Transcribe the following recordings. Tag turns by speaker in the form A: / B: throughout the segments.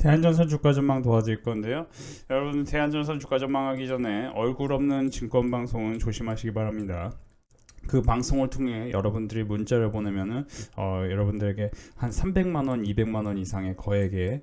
A: 대한전선 주가 전망 도와드릴 건데요. 여러분 대한전선 주가 전망하기 전에 얼굴 없는 증권 방송은 조심하시기 바랍니다. 그 방송을 통해 여러분들이 문자를 보내면은 어, 여러분들에게 한 300만 원, 200만 원 이상의 거액의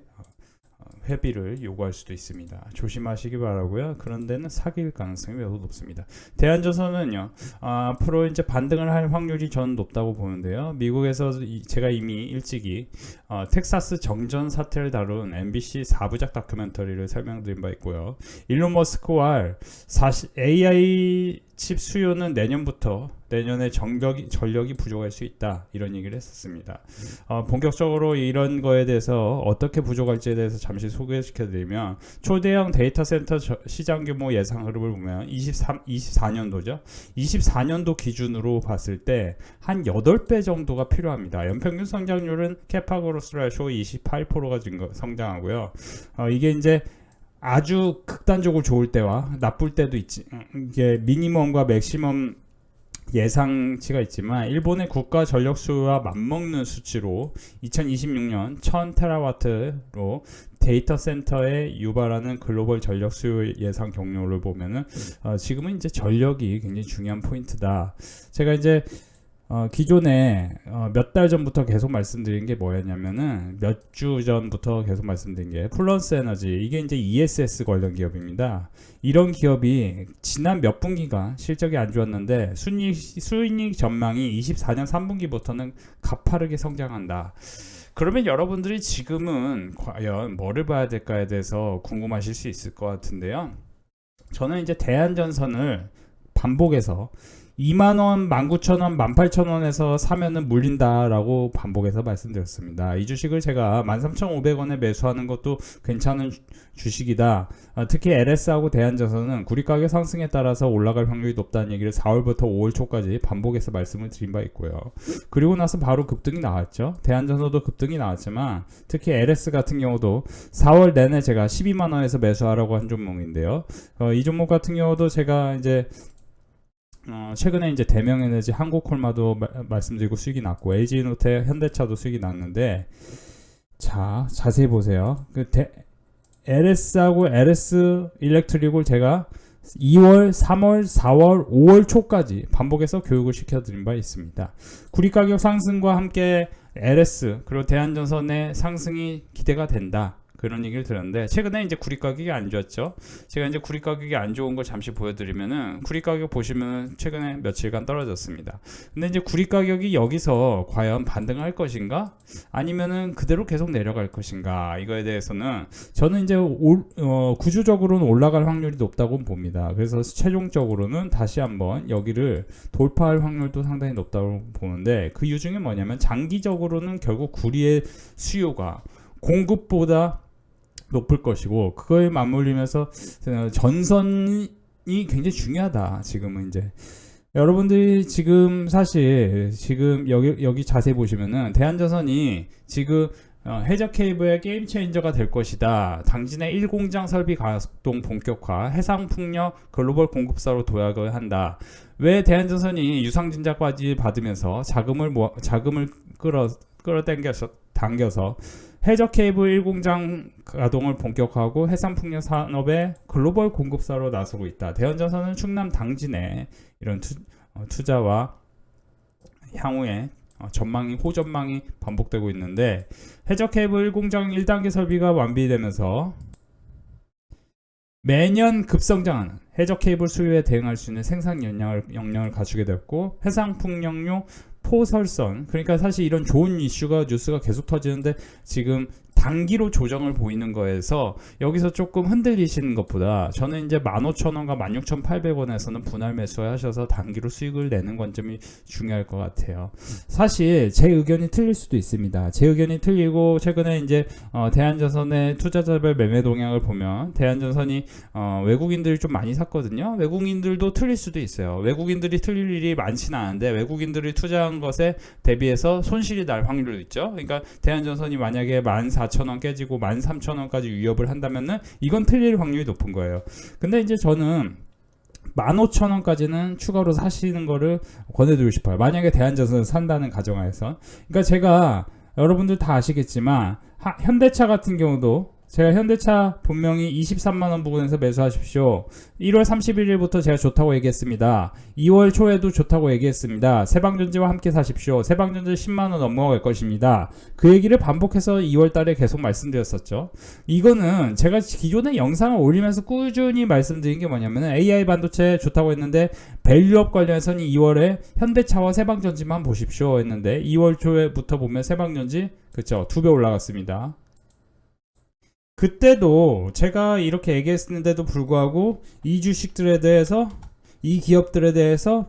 A: 회비를 요구할 수도 있습니다. 조심하시기 바라고요. 그런 데는 사기일 가능성이 매우 높습니다. 대한조선은요 아, 앞으로 이제 반등을 할 확률이 저는 높다고 보는데요. 미국에서 이- 제가 이미 일찍이 어, 텍사스 정전 사태를 다룬 MBC 4부작 다큐멘터리를 설명드린 바 있고요. 일론 머스크와 40, AI 칩 수요는 내년부터 내년에 전력이, 전력이 부족할 수 있다 이런 얘기를 했었습니다. 어, 본격적으로 이런 거에 대해서 어떻게 부족할지에 대해서 잠시 소개시켜드리면 초대형 데이터 센터 저- 시장 규모 예상 흐름을 보면 23, 24년도죠. 24년도 기준으로 봤을 때 한 8배 정도가 필요합니다. 연평균 성장률은 캐파고로스 라쇼 28%가 증가, 성장하고요. 어, 이게 이제 아주 극단적으로 좋을 때와 나쁠 때도 있지. 음, 이게 미니멈과 맥시멈 예상치가 있지만 일본의 국가 전력 수요와 맞먹는 수치로 2026년 1000테라와트로 데이터 센터에 유발하는 글로벌 전력 수요 예상 경로를 보면은 어, 지금은 이제 전력이 굉장히 중요한 포인트다. 제가 이제 어, 기존에 어, 몇 달 전부터 계속 말씀드린 게 뭐였냐면은 몇 주 전부터 계속 말씀드린 게 플런스 에너지 이게 이제 ESS 관련 기업입니다. 이런 기업이 지난 몇 분기가 실적이 안 좋았는데 순이익 수익 전망이 24년 3분기부터는 가파르게 성장한다. 그러면 여러분들이 지금은 과연 뭐를 봐야 될까에 대해서 궁금하실 수 있을 것 같은데요. 저는 이제 대한전선을 반복해서 2만원, 19,000원, 18,000원에서 사면은 물린다라고 반복해서 말씀드렸습니다. 이 주식을 제가 13,500원에 매수하는 것도 괜찮은 주- 주식이다. 아, 특히 LS하고 대한전선은 구리 가격 상승에 따라서 올라갈 확률이 높다는 얘기를 4월부터 5월 초까지 반복해서 말씀을 드린 바 있고요. 그리고 나서 바로 급등이 나왔죠. 대한전선도 급등이 나왔지만 특히 LS 같은 경우도 4월 내내 제가 12만원에서 매수하라고 한 종목인데요. 어, 이 종목 같은 경우도 제가 이제 어, 최근에 이제 대명에너지 한국콜마도 마- 말씀드리고 수익이 났고 LG노태 현대차도 수익이 났는데 자 자세히 보세요. 그 대, LS하고 LS 일렉트릭을 제가 2월, 3월, 4월, 5월 초까지 반복해서 교육을 시켜드린 바 있습니다. 구리 가격 상승과 함께 LS 그리고 대한전선의 상승이 기대가 된다. 그런 얘기를 들었는데 최근에 이제 구리 가격이 안 좋았죠. 제가 이제 구리 가격이 안 좋은 걸 잠시 보여드리면은 구리 가격 보시면 최근에 며칠간 떨어졌습니다. 근데 이제 구리 가격이 여기서 과연 반등할 것인가? 아니면은 그대로 계속 내려갈 것인가? 이거에 대해서는 저는 이제 올, 어, 구조적으로는 올라갈 확률이 높다고 봅니다. 그래서 최종적으로는 다시 한번 여기를 돌파할 확률도 상당히 높다고 보는데 그 이유 중에 뭐냐면 장기적으로는 결국 구리의 수요가 공급보다 높을 것이고 그거에 맞물리면서 어, 전선이 굉장히 중요하다 지금은 이제 여러분들이 지금 사실 지금 여기 여기 자세히 보시면은 대한전선이 지금 어, 해적 케이블의 게임 체인저가 될 것이다. 당진의 1공장 설비 가동 본격화, 해상 풍력 글로벌 공급사로 도약을 한다. 왜 대한전선이 유상증자까지 받으면서 자금을 모아, 자금을 끌어 끌어당겨서 당겨서 해적 케이블 1공장 가동을 본격화하고 해상 풍력 산업의 글로벌 공급사로 나서고 있다. 대한전선은 충남 당진에 이런 투, 어, 투자와 향후에 어, 전망이 호전망이 반복되고 있는데 해적 케이블 공장 1단계 설비가 완비되면서 매년 급성장하는 해적 케이블 수요에 대응할 수 있는 생산 역량을, 역량을 갖추게 됐고 해상 풍력용 포설선. 그러니까 사실 이런 좋은 이슈가 뉴스가 계속 터지는데 지금 단기로 조정을 보이는 거에서 여기서 조금 흔들리시는 것보다 저는 이제 15,000원과 16,800원에서는 분할 매수하셔서 단기로 수익을 내는 관점이 중요할 것 같아요. 사실 제 의견이 틀릴 수도 있습니다. 제 의견이 틀리고 최근에 이제 어, 대한전선의 투자자별 매매 동향을 보면 대한전선이 어, 외국인들이 좀 많이 샀거든요. 외국인들도 틀릴 수도 있어요. 외국인들이 틀릴 일이 많지는 않은데 외국인들이 투자한 것에 대비해서 손실이 날 확률도 있죠. 그러니까 대한전선이 만약에 14,000원 깨지고 13,000원까지 위협을 한다면은 이건 틀릴 확률이 높은 거예요. 근데 이제 저는 15,000원까지는 추가로 사시는 거를 권해드리고 싶어요. 만약에 대한전선을 산다는 가정하에서. 그러니까 제가 여러분들 다 아시겠지만 하- 현대차 같은 경우도 제가 현대차 분명히 23만 원 부근에서 매수하십시오. 1월 31일부터 제가 좋다고 얘기했습니다. 2월 초에도 좋다고 얘기했습니다. 세방전지와 함께 사십시오. 세방전지 10만 원 넘어갈 것입니다. 그 얘기를 반복해서 2월 달에 계속 말씀드렸었죠. 이거는 제가 기존에 영상을 올리면서 꾸준히 말씀드린 게 뭐냐면 AI 반도체 좋다고 했는데 밸류업 관련해서는 2월에 현대차와 세방전지만 보십시오 했는데 2월 초에부터 보면 세방전지 그쵸 두 배 올라갔습니다. 그때도 제가 이렇게 얘기했는데도 불구하고 이 주식들에 대해서 이 기업들에 대해서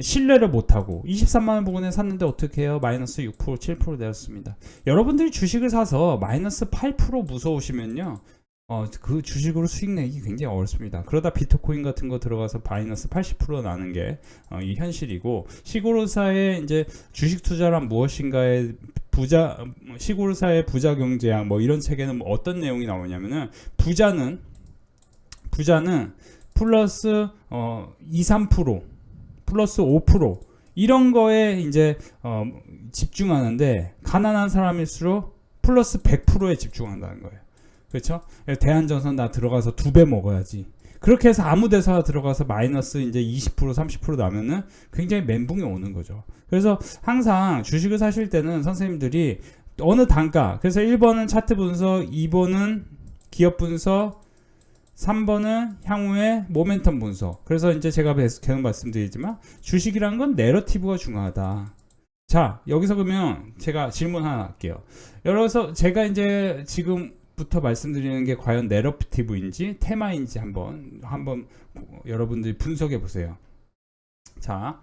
A: 신뢰를 못하고 23만 원 부근에 샀는데 어떻게 해요? 마이너스 6% 7% 되었습니다. 여러분들이 주식을 사서 마이너스 8% 무서우시면요. 어, 그 주식으로 수익 내기 굉장히 어렵습니다. 그러다 비트코인 같은 거 들어가서 마이너스 80% 나는 게, 어, 이 현실이고, 시골사의 이제 주식 투자란 무엇인가에 부자, 시골사의 부자 경제학 뭐 이런 책에는 뭐 어떤 내용이 나오냐면은, 부자는, 부자는 플러스, 어, 2, 3%, 플러스 5%, 이런 거에 이제, 어, 집중하는데, 가난한 사람일수록 플러스 100%에 집중한다는 거예요. 그렇죠? 대한전선 나 들어가서 두 배 먹어야지. 그렇게 해서 아무 데서 들어가서 마이너스 이제 20% 30% 나면은 굉장히 멘붕이 오는 거죠. 그래서 항상 주식을 사실 때는 선생님들이 어느 단가 그래서 1번은 차트 분석, 2번은 기업 분석, 3번은 향후의 모멘텀 분석. 그래서 이제 제가 계속 말씀드리지만 주식이란 건 내러티브가 중요하다. 자, 여기서 그러면 제가 질문 하나 할게요. 여기서 제가 이제 지금 부터 말씀드리는 게 과연 내러티브인지 테마인지 한번 한번 여러분들이 분석해 보세요. 자,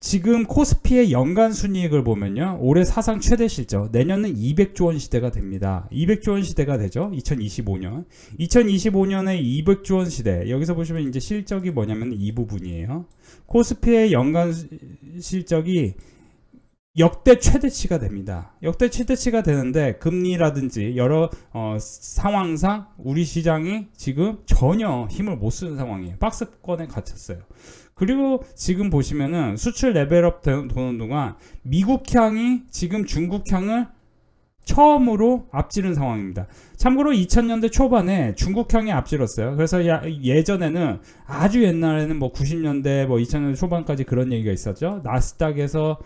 A: 지금 코스피의 연간 순이익을 보면요. 올해 사상 최대 실적, 내년은 200조 원 시대가 됩니다. 200조 원 시대가 되죠. 2025년. 2025년에 200조 원 시대. 여기서 보시면 이제 실적이 뭐냐면 이 부분이에요. 코스피의 연간 실적이 역대 최대치가 됩니다. 역대 최대치가 되는데 금리라든지 여러 어, 상황상 우리 시장이 지금 전혀 힘을 못 쓰는 상황이에요. 박스권에 갇혔어요. 그리고 지금 보시면은 수출 레벨업 도는 동안 미국향이 지금 중국향을 처음으로 앞지른 상황입니다. 참고로 2000년대 초반에 중국향이 앞질렀어요. 그래서 예전에는 아주 옛날에는 뭐 90년대 뭐 2000년대 초반까지 그런 얘기가 있었죠. 나스닥에서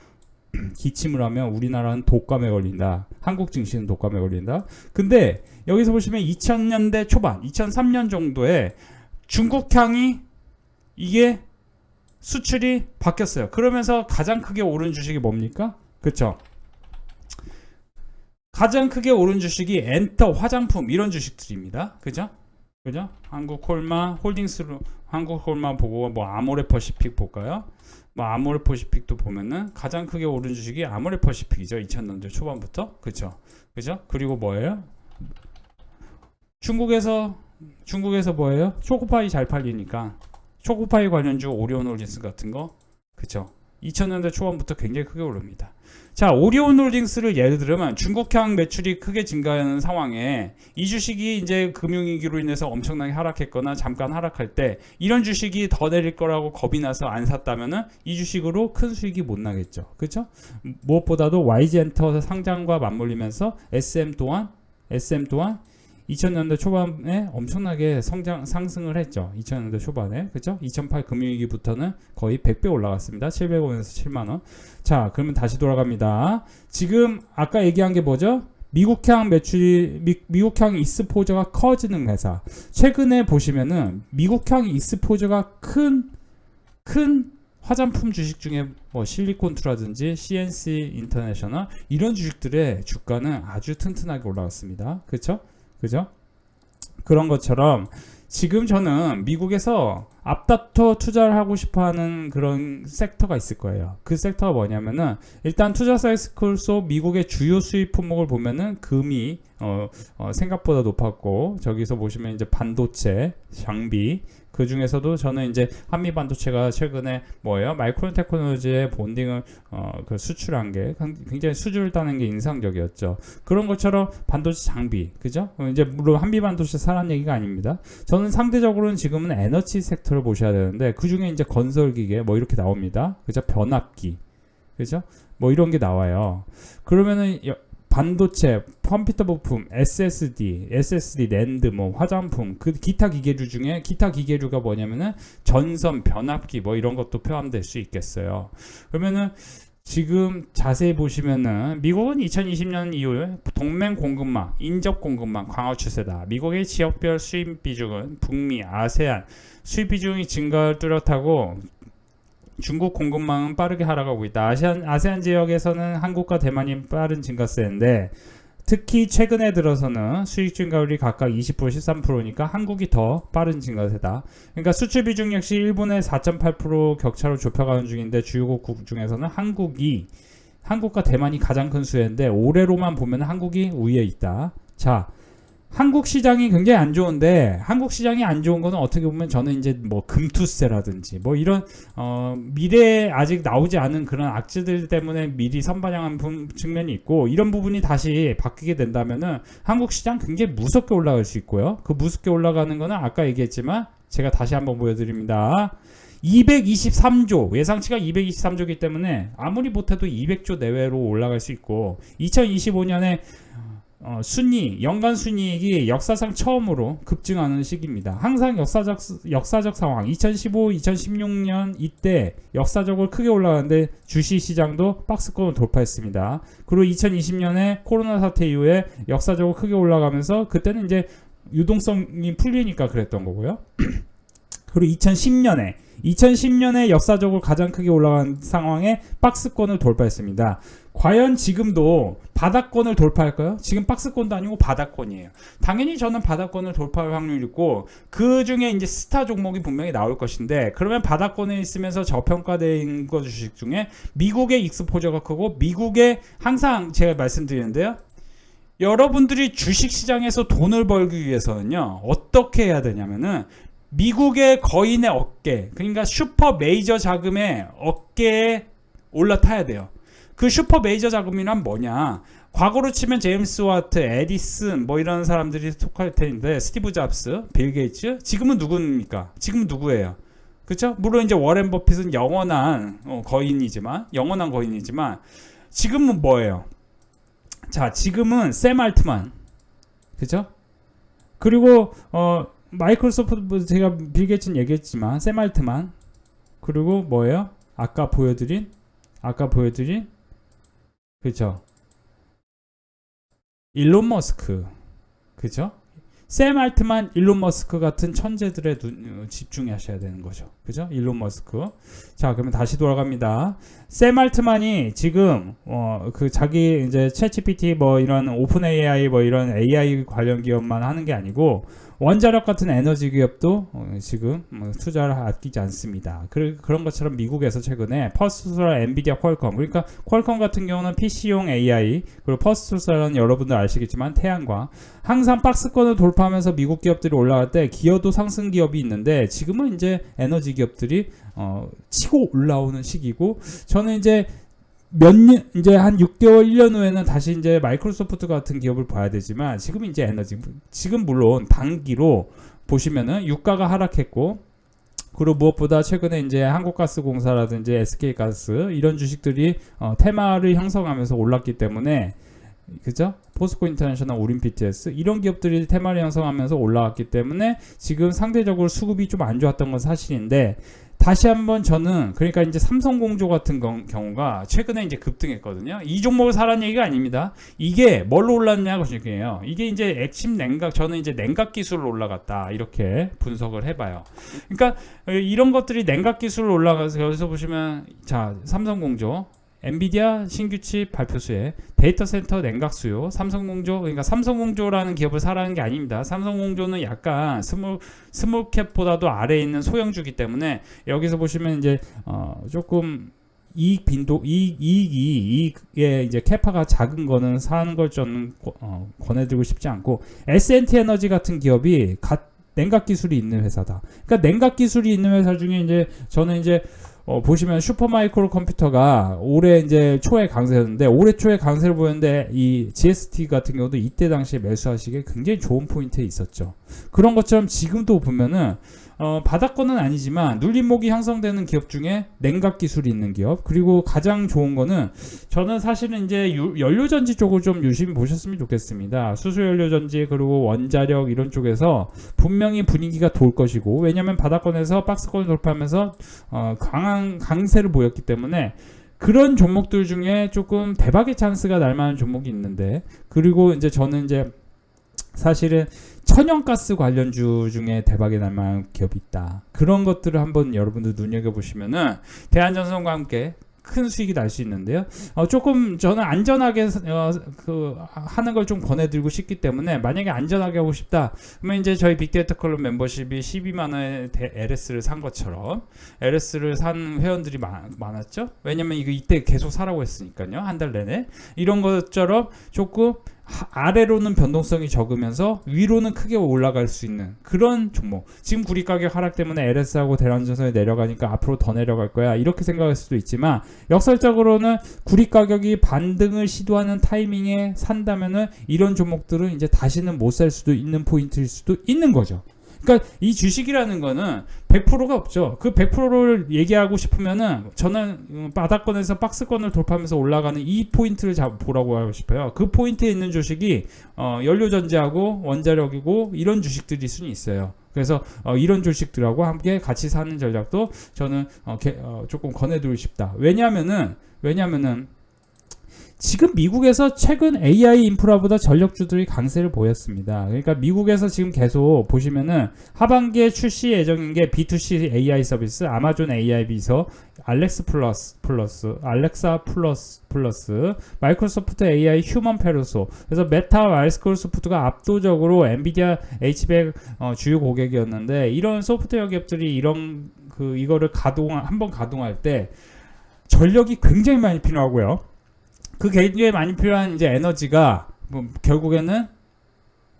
A: 기침을 하면 우리나라는 독감에 걸린다. 한국 증시는 독감에 걸린다. 근데 여기서 보시면 2000년대 초반, 2003년 정도에 중국향이 이게 수출이 바뀌었어요. 그러면서 가장 크게 오른 주식이 뭡니까? 그쵸? 가장 크게 오른 주식이 엔터, 화장품 이런 주식들입니다. 그죠? 그죠? 한국 홀마 홀딩스로 한국 홀마 보고 뭐 아모레 퍼시픽 볼까요? 뭐 아모레 퍼시픽도 보면은 가장 크게 오른 주식이 아모레 퍼시픽이죠. 2000년대 초반부터. 그죠? 그죠? 그리고 뭐예요? 중국에서 중국에서 뭐예요? 초코파이 잘 팔리니까 초코파이 관련주 오리온 홀딩스 같은 거. 그죠? 2000년대 초반부터 굉장히 크게 오릅니다. 자, 오리온 홀딩스를 예를 들면 중국향 매출이 크게 증가하는 상황에 이 주식이 이제 금융위기로 인해서 엄청나게 하락했거나 잠깐 하락할 때 이런 주식이 더 내릴 거라고 겁이 나서 안 샀다면은 이 주식으로 큰 수익이 못 나겠죠. 그렇죠? 무엇보다도 YG엔터 상장과 맞물리면서 SM 또한 SM 또한 2000년대 초반에 엄청나게 성장 상승을 했죠. 2000년대 초반에 그죠? 2008 금융위기부터는 거의 100배 올라갔습니다. 700원에서 7만 원. 자, 그러면 다시 돌아갑니다. 지금 아까 얘기한 게 뭐죠? 미국향 매출이 미, 국향 이스포저가 커지는 회사. 최근에 보시면은 미국향 이스포저가 큰 큰 화장품 주식 중에 뭐 실리콘투라든지 CNC 인터내셔널 이런 주식들의 주가는 아주 튼튼하게 올라왔습니다. 그렇죠? 그죠? 그런 것처럼 지금 저는 미국에서 앞다퉈 투자를 하고 싶어 하는 그런 섹터가 있을 거예요. 그 섹터가 뭐냐면은 일단 투자 사이클 속 미국의 주요 수입 품목을 보면은 금이 어, 어, 생각보다 높았고 저기서 보시면 이제 반도체, 장비 그 중에서도 저는 이제 한미 반도체가 최근에 뭐예요? 마이크론 테크놀로지의 본딩을 어, 그 수출한 게 굉장히 수주를 따는 게 인상적이었죠. 그런 것처럼 반도체 장비, 그죠? 어, 이제 물론 한미 반도체 사란 얘기가 아닙니다. 저는 상대적으로는 지금은 에너지 섹터를 보셔야 되는데 그 중에 이제 건설 기계 뭐 이렇게 나옵니다. 그죠? 변압기, 그죠? 뭐 이런 게 나와요. 그러면은 반도체, 컴퓨터 부품, SSD, SSD 랜드, 뭐 화장품, 그 기타 기계류 중에 기타 기계류가 뭐냐면은 전선, 변압기 뭐 이런 것도 포함될 수 있겠어요. 그러면은 지금 자세히 보시면은 미국은 2020년 이후에 동맹 공급망, 인접 공급망 강화 추세다. 미국의 지역별 수입 비중은 북미, 아세안 수입 비중이 증가를 뚜렷하고 중국 공급망은 빠르게 하락하고 있다. 아시안 아세안 지역에서는 한국과 대만이 빠른 증가세인데 특히 최근에 들어서는 수익 증가율이 각각 20% 13%니까 한국이 더 빠른 증가세다. 그러니까 수출 비중 역시 일본의 4.8% 격차로 좁혀가는 중인데 주요국 중에서는 한국이 한국과 대만이 가장 큰 수혜인데 올해로만 보면 한국이 우위에 있다. 자, 한국 시장이 굉장히 안 좋은데 한국 시장이 안 좋은 거는 어떻게 보면 저는 이제 뭐 금투세라든지 뭐 이런 어 미래에 아직 나오지 않은 그런 악재들 때문에 미리 선반영한 부- 측면이 있고 이런 부분이 다시 바뀌게 된다면은 한국 시장 굉장히 무섭게 올라갈 수 있고요. 그 무섭게 올라가는 거는 아까 얘기했지만 제가 다시 한번 보여드립니다. 223조 예상치가 223조이기 때문에 아무리 못해도 200조 내외로 올라갈 수 있고 2025년에 어, 순위 연간 순이익이 역사상 처음으로 급증하는 시기입니다. 항상 역사적 역사적 상황 2015, 2016년 이때 역사적으로 크게 올라가는데 주식 시장도 박스권을 돌파했습니다. 그리고 2020년에 코로나 사태 이후에 역사적으로 크게 올라가면서 그때는 이제 유동성이 풀리니까 그랬던 거고요. 그리고 2010년에 2010년에 역사적으로 가장 크게 올라간 상황에 박스권을 돌파했습니다. 과연 지금도 바닥권을 돌파할까요? 지금 박스권도 아니고 바닥권이에요. 당연히 저는 바닥권을 돌파할 확률이 있고 그 중에 이제 스타 종목이 분명히 나올 것인데 그러면 바닥권에 있으면서 저평가된 거 주식 중에 미국의 익스포저가 크고 미국의 항상 제가 말씀드리는데요. 여러분들이 주식 시장에서 돈을 벌기 위해서는요. 어떻게 해야 되냐면은 미국의 거인의 어깨, 그러니까 슈퍼 메이저 자금의 어깨에 올라타야 돼요. 그 슈퍼 메이저 자금이란 뭐냐? 과거로 치면 제임스 와트, 에디슨 뭐 이런 사람들이 속할 텐데 스티브 잡스, 빌 게이츠 지금은 누굽니까? 지금은 누구예요? 그렇죠? 물론 이제 워렌 버핏은 영원한 어, 거인이지만 영원한 거인이지만 지금은 뭐예요? 자, 지금은 샘 알트만. 그죠? 그리고 어 마이크로소프트 제가 빌 게이츠는 얘기했지만 샘 알트만 그리고 뭐예요? 아까 보여드린 아까 보여드린 그죠? 일론 머스크 그죠? 샘 알트만, 일론 머스크 같은 천재들의 눈, 어, 집중하셔야 되는 거죠. 그죠? 일론 머스크. 자, 그러면 다시 돌아갑니다. 샘 알트만이 지금 어, 그 자기 이제 챗GPT 뭐 이런 오픈 AI 뭐 이런 AI 관련 기업만 하는 게 아니고 원자력 같은 에너지 기업도 어, 지금 뭐 투자를 아끼지 않습니다. 그, 그런 것처럼 미국에서 최근에 퍼스트라 엔비디아 퀄컴 그러니까 퀄컴 같은 경우는 PC용 AI 그리고 퍼스트라는 여러분들 아시겠지만 태양광 항상 박스권을 돌파하면서 미국 기업들이 올라갈 때 기여도 상승 기업이 있는데 지금은 이제 에너지 기업들이 어, 치고 올라오는 시기고 저는 이제 몇 년, 이제 한 6개월, 1년 후에는 다시 이제 마이크로소프트 같은 기업을 봐야 되지만 지금 이제 에너지, 지금 물론 단기로 보시면은 유가가 하락했고 그리고 무엇보다 최근에 이제 한국가스공사라든지 SK가스 이런 주식들이 어, 테마를 형성하면서 올랐기 때문에 그죠? 포스코 인터내셔널 우린 PTS 이런 기업들이 테마를 형성하면서 올라왔기 때문에 지금 상대적으로 수급이 좀 안 좋았던 건 사실인데 다시 한번 저는 그러니까 이제 삼성공조 같은 경- 경우가 최근에 이제 급등했거든요. 이 종목을 사라는 얘기가 아닙니다. 이게 뭘로 올랐냐고 중요해요. 이게 이제 액침 냉각 저는 이제 냉각 기술로 올라갔다 이렇게 분석을 해봐요. 그러니까 어, 이런 것들이 냉각 기술로 올라가서 여기서 보시면 자 삼성공조 엔비디아 신규 칩 발표 수에 데이터 센터 냉각 수요, 삼성공조 그러니까 삼성공조라는 기업을 사라는 게 아닙니다. 삼성공조는 약간 스몰 스몰캡보다도 아래에 있는 소형주기 때문에 여기서 보시면 이제 어 조금 이익 빈도 이익 이익이 이익의 이제 캐파가 작은 거는 사는 걸 저는 고- 어, 권해드리고 싶지 않고 S&T 에너지 같은 기업이 갓 냉각 기술이 있는 회사다. 그러니까 냉각 기술이 있는 회사 중에 이제 저는 이제
B: 어, 보시면 슈퍼마이크로 컴퓨터가 올해 이제 초에 강세였는데 올해 초에 강세를 보였는데 이 GST 같은 경우도 이때 당시에 매수하시기에 굉장히 좋은 포인트에 있었죠. 그런 것처럼 지금도 보면은 어, 바닥권은 아니지만 눌림목이 형성되는 기업 중에 냉각 기술이 있는 기업 그리고 가장 좋은 거는 저는 사실은 이제 유- 연료전지 쪽을 좀 유심히 보셨으면 좋겠습니다. 수소연료전지 그리고 원자력 이런 쪽에서 분명히 분위기가 돌 것이고 왜냐하면 바닥권에서 박스권을 돌파하면서 어, 강한 강세를 보였기 때문에 그런 종목들 중에 조금 대박의 찬스가 날 만한 종목이 있는데 그리고 이제 저는 이제 사실은 천연가스 관련주 중에 대박이 날 만한 기업이 있다. 그런 것들을 한번 여러분들 눈여겨 보시면은 대한전선과 함께 큰 수익이 날 수 있는데요. 어, 조금 저는 안전하게 어, 그 하는 걸 좀 권해드리고 싶기 때문에 만약에 안전하게 하고 싶다, 그러면 이제 저희 빅데이터 클럽 멤버십이 12만 원에 대- LS를 산 것처럼 LS를 산 회원들이 많, 많았죠. 왜냐면 이거 이때 계속 사라고 했으니까요. 한 달 내내 이런 것처럼 조금 하- 아래로는 변동성이 적으면서 위로는 크게 올라갈 수 있는 그런 종목. 지금 구리 가격 하락 때문에 LS하고 대란전선이 내려가니까 앞으로 더 내려갈 거야. 이렇게 생각할 수도 있지만 역설적으로는 구리 가격이 반등을 시도하는 타이밍에 산다면은 이런 종목들은 이제 다시는 못 살 수도 있는 포인트일 수도 있는 거죠. 그러니까 이 주식이라는 거는 100%가 없죠. 그 100%를 얘기하고 싶으면은 저는 음, 바닥권에서 박스권을 돌파하면서 올라가는 이 포인트를 잡 보라고 하고 싶어요. 그 포인트에 있는 주식이 어, 연료전지하고 원자력이고 이런 주식들일 수는 있어요. 그래서 어, 이런 주식들하고 함께 같이 사는 전략도 저는 어, 개- 어, 조금 권해드리고 싶다. 왜냐하면은 왜냐하면은 지금 미국에서 최근 AI 인프라보다 전력주들이 강세를 보였습니다. 그러니까 미국에서 지금 계속 보시면은 하반기에 출시 예정인 게 B2C AI 서비스 아마존 AI 비서 알렉스 플러스 플러스 알렉사 플러스 플러스 마이크로소프트 AI 휴먼 페르소 그래서 메타 마이크로소프트가 압도적으로 엔비디아 H100 어, 주요 고객이었는데 이런 소프트웨어 기업들이 이런 그 이거를 가동 한번 가동할 때 전력이 굉장히 많이 필요하고요. 그 굉장히 많이 필요한 이제 에너지가 뭐 결국에는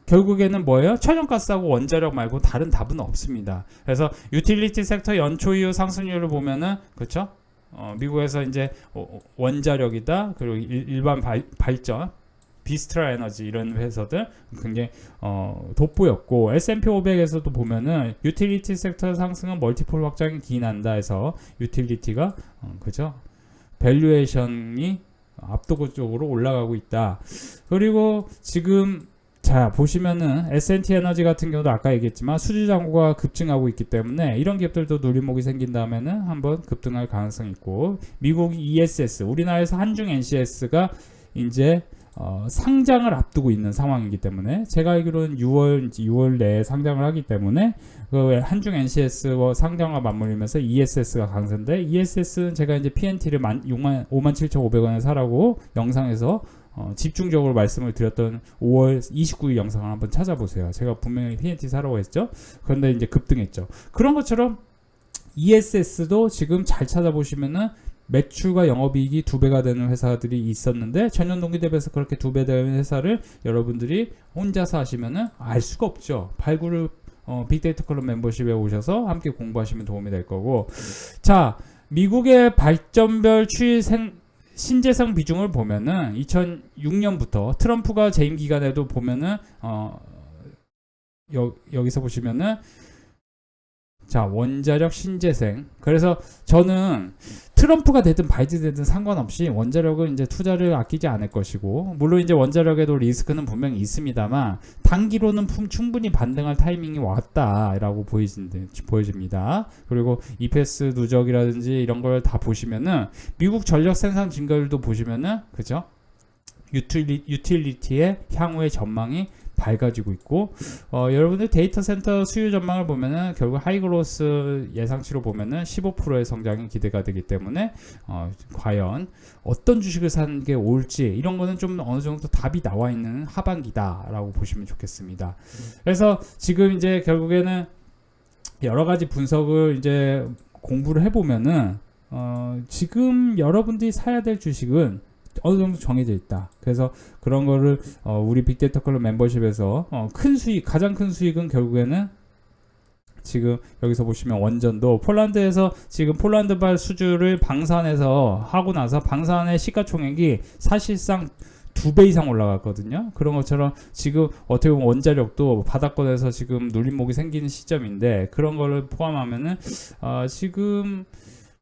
B: 결국에는 뭐예요? 천연가스하고 원자력 말고 다른 답은 없습니다. 그래서 유틸리티 섹터 연초 이후 상승률을 보면은 그렇죠? 어, 미국에서 이제 어, 어, 원자력이다 그리고 일, 일반 발, 발전 비스트라 에너지 이런 회사들 굉장히 어, 돋보였고 S&P 500에서도 보면은 유틸리티 섹터 상승은 멀티플 확장이 기인한다 해서 유틸리티가 어, 그죠? 밸류에이션이 압도적으로 올라가고 있다. 그리고 지금 자 보시면은 S&T 에너지 같은 경우도 아까 얘기했지만 수주 잔고가 급증하고 있기 때문에 이런 기업들도 눌림목이 생긴다면은 한번 급등할 가능성이 있고 미국 ESS 우리나라에서 한중 NCS가 이제 어, 상장을 앞두고 있는 상황이기 때문에 제가 알기로는 6월 6월 내에 상장을 하기 때문에 그 한중 NCS와 상장과 맞물리면서 ESS가 강세인데 ESS는 제가 이제 PNT를 6만 5만 7,500원에 사라고 영상에서 어, 집중적으로 말씀을 드렸던 5월 29일 영상을 한번 찾아보세요. 제가 분명히 PNT 사라고 했죠. 그런데 이제 급등했죠. 그런 것처럼 ESS도 지금 잘 찾아보시면은 매출과 영업이익이 두 배가 되는 회사들이 있었는데 전년 동기 대비해서 그렇게 두 배 되는 회사를 여러분들이 혼자서 하시면은 알 수가 없죠. 발굴을 어, 빅데이터 클럽 멤버십에 오셔서 함께 공부하시면 도움이 될 거고 자 미국의 발전별 추이 생 신재생 비중을 보면은 2006년부터 트럼프가 재임 기간에도 보면은 어 여, 여기서 보시면은 자 원자력 신재생 그래서 저는 트럼프가 되든 바이든 되든 상관없이 원자력은 이제 투자를 아끼지 않을 것이고 물론 이제 원자력에도 리스크는 분명히 있습니다만 단기로는 품- 충분히 반등할 타이밍이 왔다라고 보이진, 보여집니다. 그리고 EPS 누적이라든지 이런 걸 다 보시면은 미국 전력 생산 증가율도 보시면은 그죠? 유틸리, 유틸리티의 향후의 전망이 밝아지고 있고 어, 여러분들 데이터 센터 수요 전망을 보면은 결국 하이그로스 예상치로 보면은 15%의 성장이 기대가 되기 때문에 어, 과연 어떤 주식을 사는 게 옳지 이런 거는 좀 어느 정도 답이 나와 있는 하반기다라고 보시면 좋겠습니다. 그래서 지금 이제 결국에는 여러 가지 분석을 이제 공부를 해보면은 어, 지금 여러분들이 사야 될 주식은 어느 정도 정해져 있다. 그래서 그런 거를 어, 우리 빅데이터 클럽 멤버십에서 어, 큰 수익, 가장 큰 수익은 결국에는 지금 여기서 보시면 원전도 폴란드에서 지금 폴란드발 수주를 방산해서 하고 나서 방산의 시가총액이 사실상 두 배 이상 올라갔거든요. 그런 것처럼 지금 어떻게 보면 원자력도 바닥권에서 지금 눌림목이 생기는 시점인데 그런 거를 포함하면은 어, 지금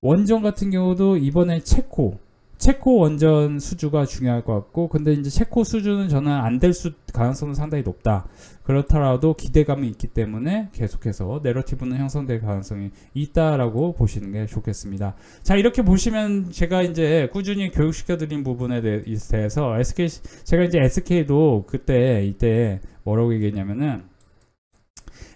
B: 원전 같은 경우도 이번에 체코 체코 원전 수주가 중요할 것 같고 근데 이제 체코 수주는 저는 안 될 수 가능성은 상당히 높다. 그렇더라도 기대감이 있기 때문에 계속해서 내러티브는 형성될 가능성이 있다라고 보시는 게 좋겠습니다. 자 이렇게 보시면 제가 이제 꾸준히 교육시켜드린 부분에 대- 대해서 SK 제가 이제 SK도 그때 이때 뭐라고 얘기했냐면은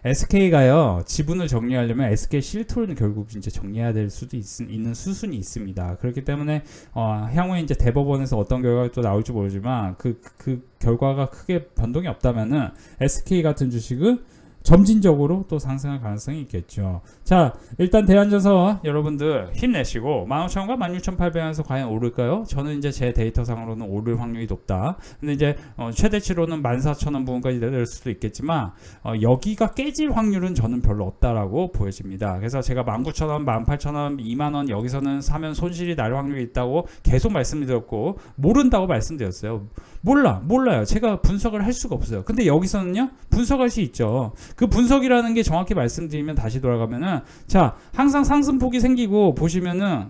B: SK가요 지분을 정리하려면 SK 실토는 결국 이제 정리해야 될 수도 있, 는 수순이 있습니다. 그렇기 때문에 어, 향후에 이제 대법원에서 어떤 결과가 또 나올지 모르지만 그, 그 결과가 크게 변동이 없다면은 SK 같은 주식은 점진적으로 또 상승할 가능성이 있겠죠. 자, 일단 대한전선 여러분들 힘내시고 15,000원과 16,800원에서 과연 오를까요? 저는 이제 제 데이터상으로는 오를 확률이 높다. 근데 이제 어, 최대치로는 14,000원 부분까지 내릴 수도 있겠지만 어, 여기가 깨질 확률은 저는 별로 없다라고 보여집니다. 그래서 제가 19,000원, 18,000원, 2만원 여기서는 사면 손실이 날 확률이 있다고 계속 말씀드렸고 모른다고 말씀드렸어요. 몰라, 몰라요. 제가 분석을 할 수가 없어요. 근데 여기서는요, 분석할 수 있죠. 그 분석이라는 게 정확히 말씀드리면 다시 돌아가면은 자, 항상 상승폭이 생기고 보시면은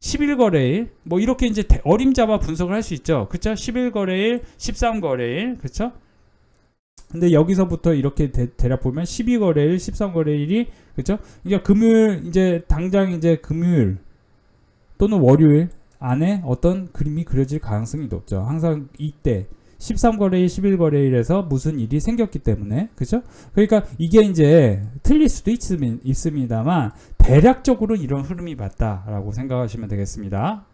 B: 11거래일 뭐 이렇게 이제 대- 어림잡아 분석을 할 수 있죠. 그렇죠? 11거래일, 13거래일. 그렇죠? 근데 여기서부터 이렇게 대, 략 보면 12거래일, 13거래일이 그렇죠? 그러니까 금요일 이제 당장 이제 금요일 또는 월요일 안에 어떤 그림이 그려질 가능성이 높죠. 항상 이때 13거래일, 11거래일에서 무슨 일이 생겼기 때문에 그죠? 그러니까 이게 이제 틀릴 수도 있, 있습니다만 대략적으로 이런 흐름이 맞다라고 생각하시면 되겠습니다.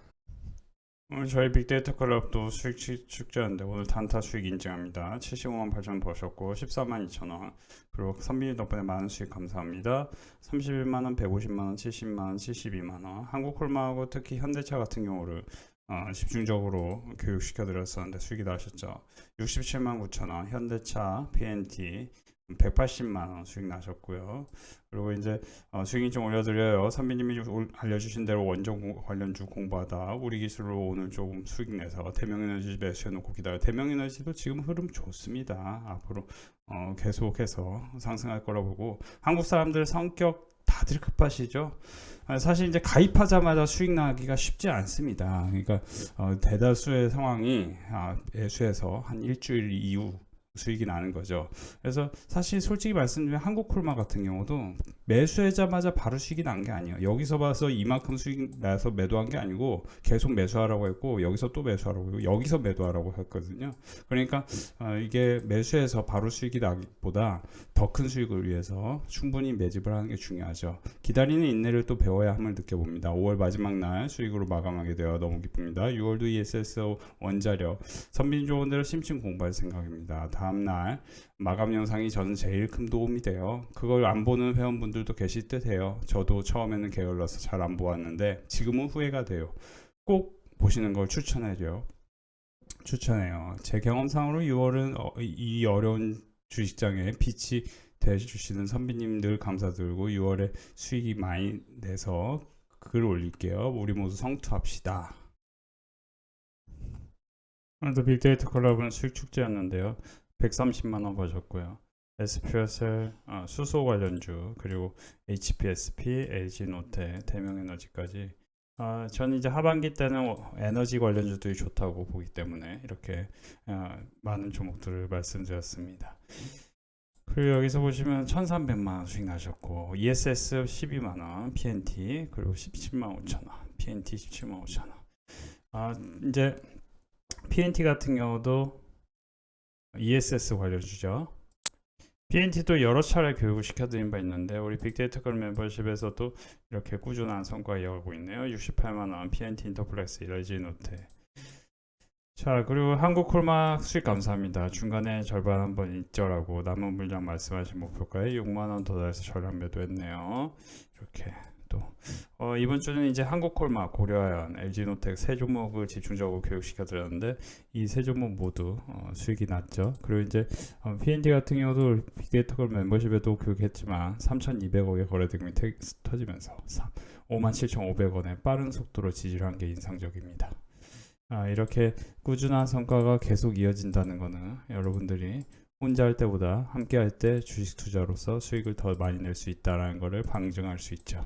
A: 오늘 저희 빅데이터 클럽도 수익 축- 축제인데 오늘 단타 수익 인증합니다. 75만 8천 버셨고 14만 2천 원 그리고 선비님 덕분에 많은 수익 감사합니다. 31만 원, 150만 원, 70만 원, 72만 원 한국콜마하고 특히 현대차 같은 경우를 어, 집중적으로 교육시켜 드렸었는데 수익이 나셨죠. 67만 9천 원 현대차, PNT 180만 원 수익 나셨고요. 그리고 이제 어, 수익이 좀 올려드려요. 선배님이 알려주신 대로 원전 공- 관련주 공부하다 우리 기술로 오늘 조금 수익 내서 대명에너지 매수해놓고 기다려. 대명에너지도 지금 흐름 좋습니다. 앞으로 어, 계속해서 상승할 거라 보고 한국 사람들 성격 다들 급하시죠. 아, 사실 이제 가입하자마자 수익 나기가 쉽지 않습니다. 그러니까 어, 대다수의 상황이 아, 매수해서 한 일주일 이후 수익이 나는 거죠. 그래서 사실 솔직히 말씀드리면 한국 콜마 같은 경우도 매수하자마자 바로 수익이 난 게 아니에요. 여기서 봐서 이만큼 수익 나서 매도한 게 아니고 계속 매수하라고 했고 여기서 또 매수하라고 했고 여기서 매도하라고 했거든요. 그러니까 어, 이게 매수해서 바로 수익이 나기보다 더 큰 수익을 위해서 충분히 매집을 하는 게 중요하죠. 기다리는 인내를 또 배워야 함을 느껴봅니다. 5월 마지막 날 수익으로 마감하게 되어 너무 기쁩니다. 6월도 ESS 원자력 선빈 대로 심층 공부할 생각입니다. 다음 날 마감 영상이 저는 제일 큰 도움이 돼요. 그걸 안 보는 회원분들도 계실 듯해요. 저도 처음에는 게을러서 잘 안 보았는데 지금은 후회가 돼요. 꼭 보시는 걸 추천해줘요. 추천해요. 제 경험상으로 6월은 어, 이 어려운 주식장에 빛이 되주시는 선비님들 감사드리고 6월에 수익이 많이 내서 글 올릴게요. 우리 모두 성투합시다. 오늘도 빅데이터 클럽은 수익 축제였는데요. 130만 원 버셨고요. SPSL 어, 수소 관련주 그리고 HPSP, LG노태, 대명에너지까지 아, 저는 이제 하반기 때는 어, 에너지 관련주들이 좋다고 보기 때문에 이렇게 어, 많은 종목들을 말씀드렸습니다. 그리고 여기서 보시면 1,300만 원 수익 나셨고 ESS 12만 원, PNT 그리고 17만 5천 원, PNT 17만 5천 원. 아 이제 PNT 같은 경우도 ESS 관련주죠. PNT도 여러 차례 교육을 시켜드린 바 있는데 우리 빅데이터 걸 멤버십에서도 이렇게 꾸준한 성과 이어가고 있네요. 68만 원 PNT 인터플렉스 LG 노트. 자 그리고 한국 콜마 수익 감사합니다. 중간에 절반 한번 잊죠라고 남은 물량 말씀하신 목표가에 6만 원 더 달해서 전량 매도했네요. 이렇게 또 어, 이번 주는 이제 한국콜마, 고려아연, LG노텍 세 종목을 집중적으로 교육시켜 드렸는데 이 세 종목 모두 어, 수익이 났죠. 그리고 이제 어, PND 같은 경우도 빅데이터걸 멤버십에도 교육했지만 3,200억의 거래대금이 태- 터지면서 57,500원의 빠른 속도로 지지를 한게 인상적입니다. 아, 이렇게 꾸준한 성과가 계속 이어진다는 거는 여러분들이 혼자 할 때보다 함께 할 때 주식 투자로서 수익을 더 많이 낼 수 있다라는 것을 방증할 수 있죠.